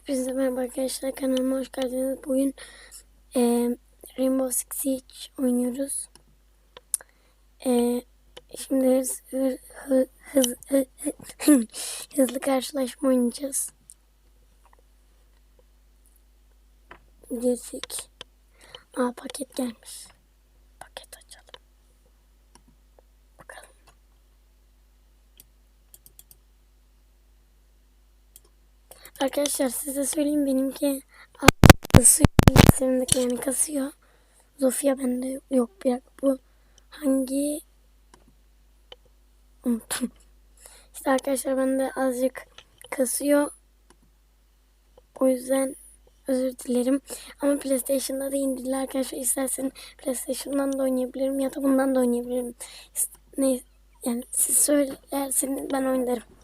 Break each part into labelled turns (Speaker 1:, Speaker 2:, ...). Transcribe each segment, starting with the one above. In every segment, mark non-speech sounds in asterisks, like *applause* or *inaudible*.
Speaker 1: Hepinize merhaba arkadaşlar kanalıma hoş geldiniz. Bugün e, Rainbow Six Siege oynuyoruz. E, şimdi hız, hız, hız, hız, hız- hızlı karşılaşma oynayacağız. Girdik. Aa paket gelmiş. Paket açalım. Bakalım. Arkadaşlar size söyleyeyim benimki kasıyor. Bilgisayarımdaki yani kasıyor. Zofia bende yok. bir dakika bu hangi unuttum. *laughs* İşte arkadaşlar bende azıcık kasıyor. O yüzden özür dilerim. Ama PlayStation'da da indirdiler arkadaşlar. İsterseniz PlayStation'dan da oynayabilirim ya da bundan da oynayabilirim. Ne yani siz söylerseniz ben oynarım.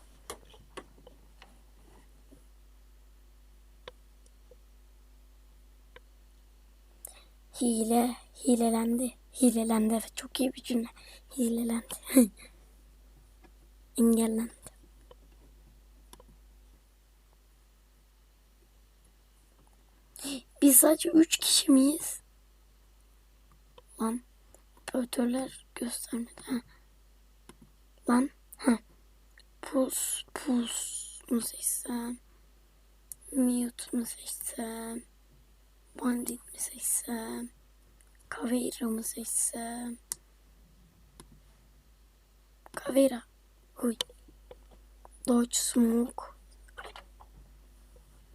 Speaker 1: Hile, hilelendi. Hilelendi evet çok iyi bir cümle. Hilelendi. *laughs* Engellendi. Biz sadece üç kişi miyiz? Lan operatörler göstermedi. Ha. Lan ha. Pus pus mu seçsem? Mute mu seçsem? Bandit mi seçsem? Caveira mı seçsem? Caveira. Huy. Dodge Smoke.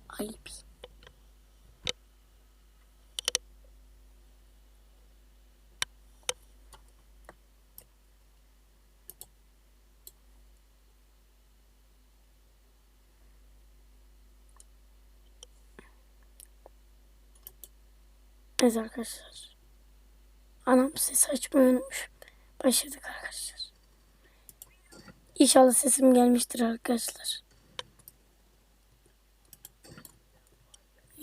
Speaker 1: Ayıp. Evet arkadaşlar. Anam ses açmayı unutmuşum. Başladık arkadaşlar. İnşallah sesim gelmiştir arkadaşlar.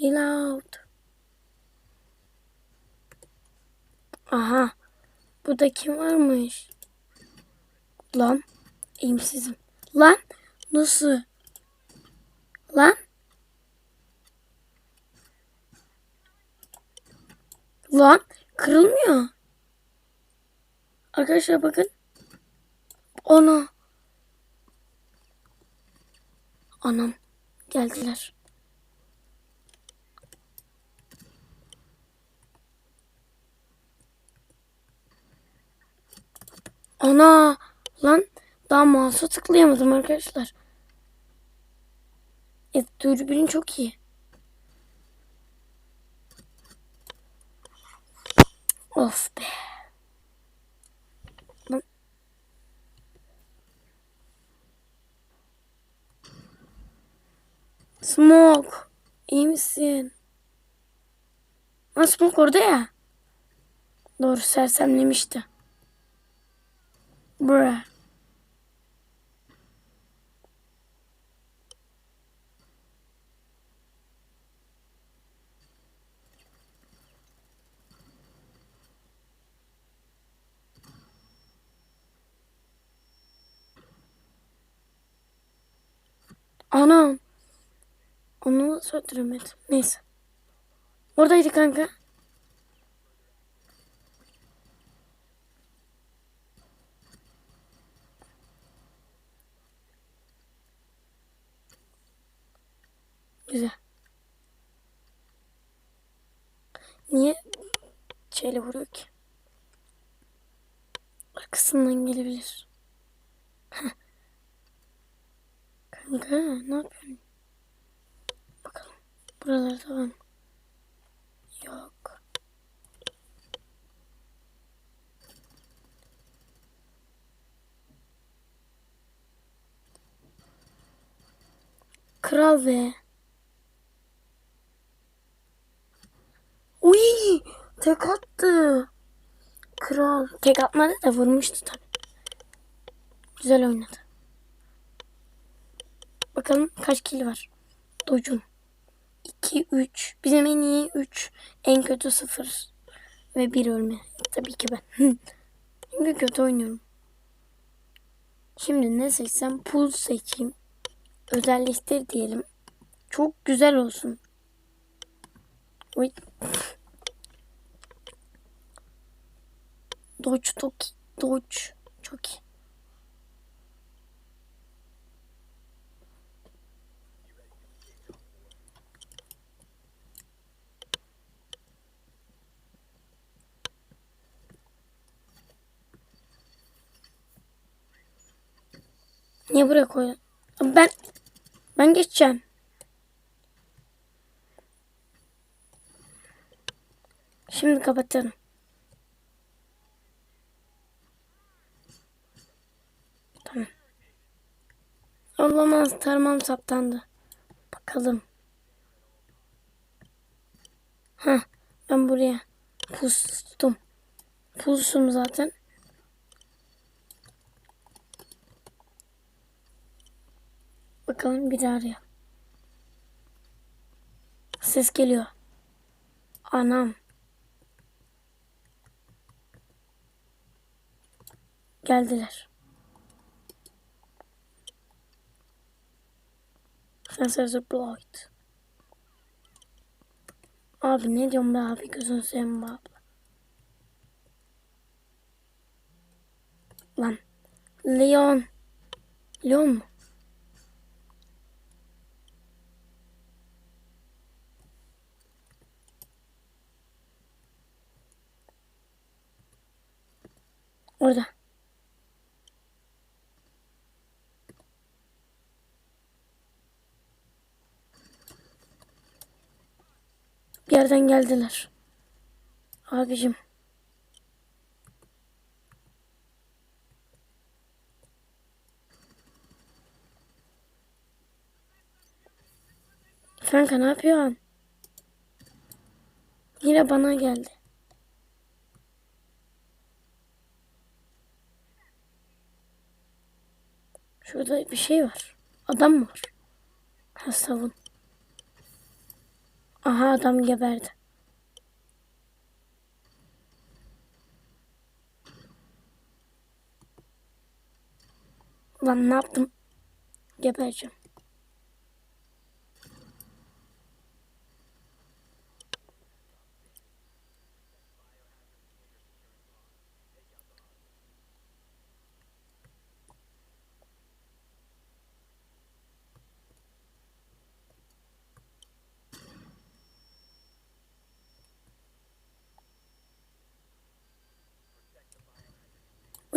Speaker 1: Reload. Aha. Burada kim varmış? Lan. Eğimsizim. Lan. Nasıl? Lan. Lan. Kırılmıyor. Arkadaşlar bakın. Ana. Anam. Geldiler. Ana. Lan. Daha mouse'a tıklayamadım arkadaşlar. E, dürbün çok iyi. Of be. Smoke. iyi misin? Ha Smoke orada ya. Doğru sersemlemişti. Bruh. Anam. Onu nasıl öldüremedim? Neyse. Oradaydı kanka. Güzel. Niye şeyle vuruyor ki? Arkasından gelebilir. Kanka ne yapıyorsun? Bakalım. Buralarda var mı? Yok. Kral ve Uy, tek attı. Kral. Tek atmadı da vurmuştu tabi. Güzel oynadı. Bakalım kaç kill var. Docu'nun. 2, 3. Bizim en iyi 3. En kötü 0. Ve 1 ölme. Tabii ki ben. *laughs* Çünkü kötü oynuyorum. Şimdi ne seçsem? Pool seçeyim. Özelleştir diyelim. Çok güzel olsun. Oy. *laughs* Doç çok Doç çok iyi. Niye buraya koydun? Ben ben geçeceğim. Şimdi kapatıyorum. Tamam. Olamaz. Tarmam saptandı. Bakalım. Ha, ben buraya pustum. Pusum zaten. Bakalım bir daha arıyor. Ses geliyor. Anam. Geldiler. Sensors deployed. Abi ne diyorum be abi gözünü seveyim be. Lan. Leon. Leon mu? Orada. Bir yerden geldiler. Abicim. Kanka ne yapıyorsun? Yine bana geldi. Şurada bir şey var. Adam mı var? Ha savun. Aha adam geberdi. Lan ne yaptım? Gebereceğim.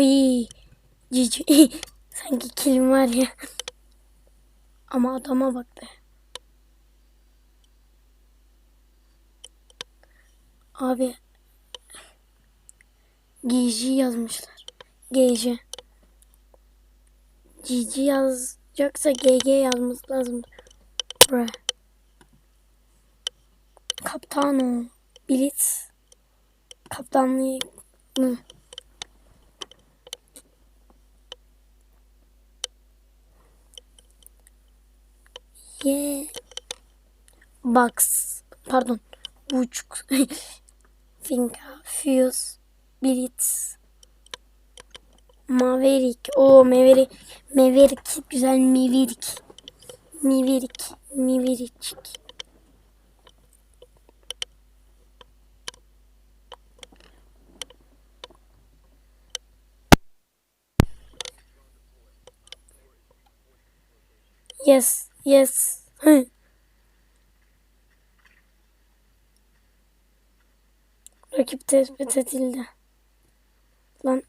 Speaker 1: Uy, cici. *laughs* Sanki kilim var ya. Ama adama bak be. Abi. Gici yazmışlar. Gece. Cici yazacaksa GG yazması lazım. Bre. Kaptano. Blitz. Kaptanlığı mı? Yeah. Box. Pardon. Buçuk. *laughs* Finka. Fuse. Blitz. Maverick. O Maverick. Maverick. Güzel Maverick. Maverick. Maverick. Yes. Yes. Rakip tespit edildi. Lan.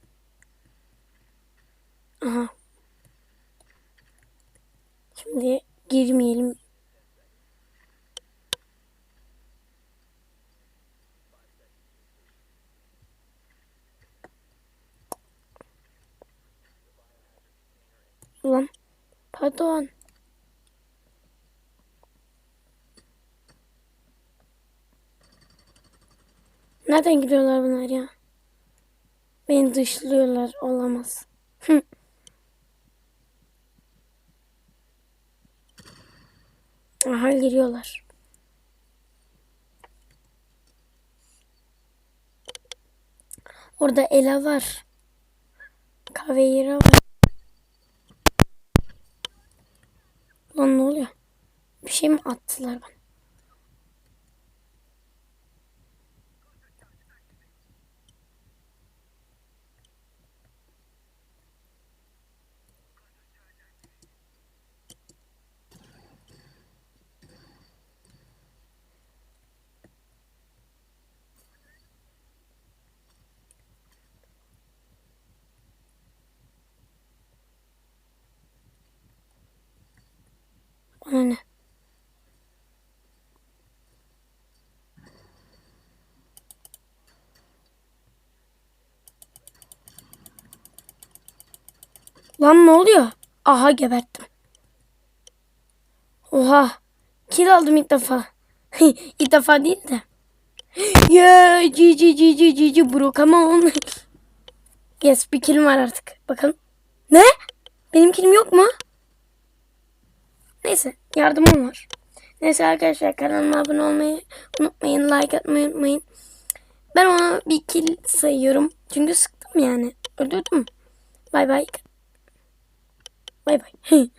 Speaker 1: Aha. Şimdi girmeyelim. Lan. Pardon. Nereden giriyorlar bunlar ya? Beni dışlıyorlar. Olamaz. Aha giriyorlar. Orada Ela var. Kaveyra var. Lan ne oluyor? Bir şey mi attılar? Bana ne? Lan ne oluyor? Aha geberttim. Oha. Kill aldım ilk defa. *laughs* ilk defa değil de. *gasps* Yeah, GG GG GG bro come on. *laughs* yes bir killim var artık. Bakın. Ne? Benim killim yok mu? Neyse yardımım var. Neyse arkadaşlar kanalıma abone olmayı unutmayın. Like atmayı unutmayın. Ben ona bir kill sayıyorum. Çünkü sıktım yani. Öldürdüm. Bay bay. Bay bay.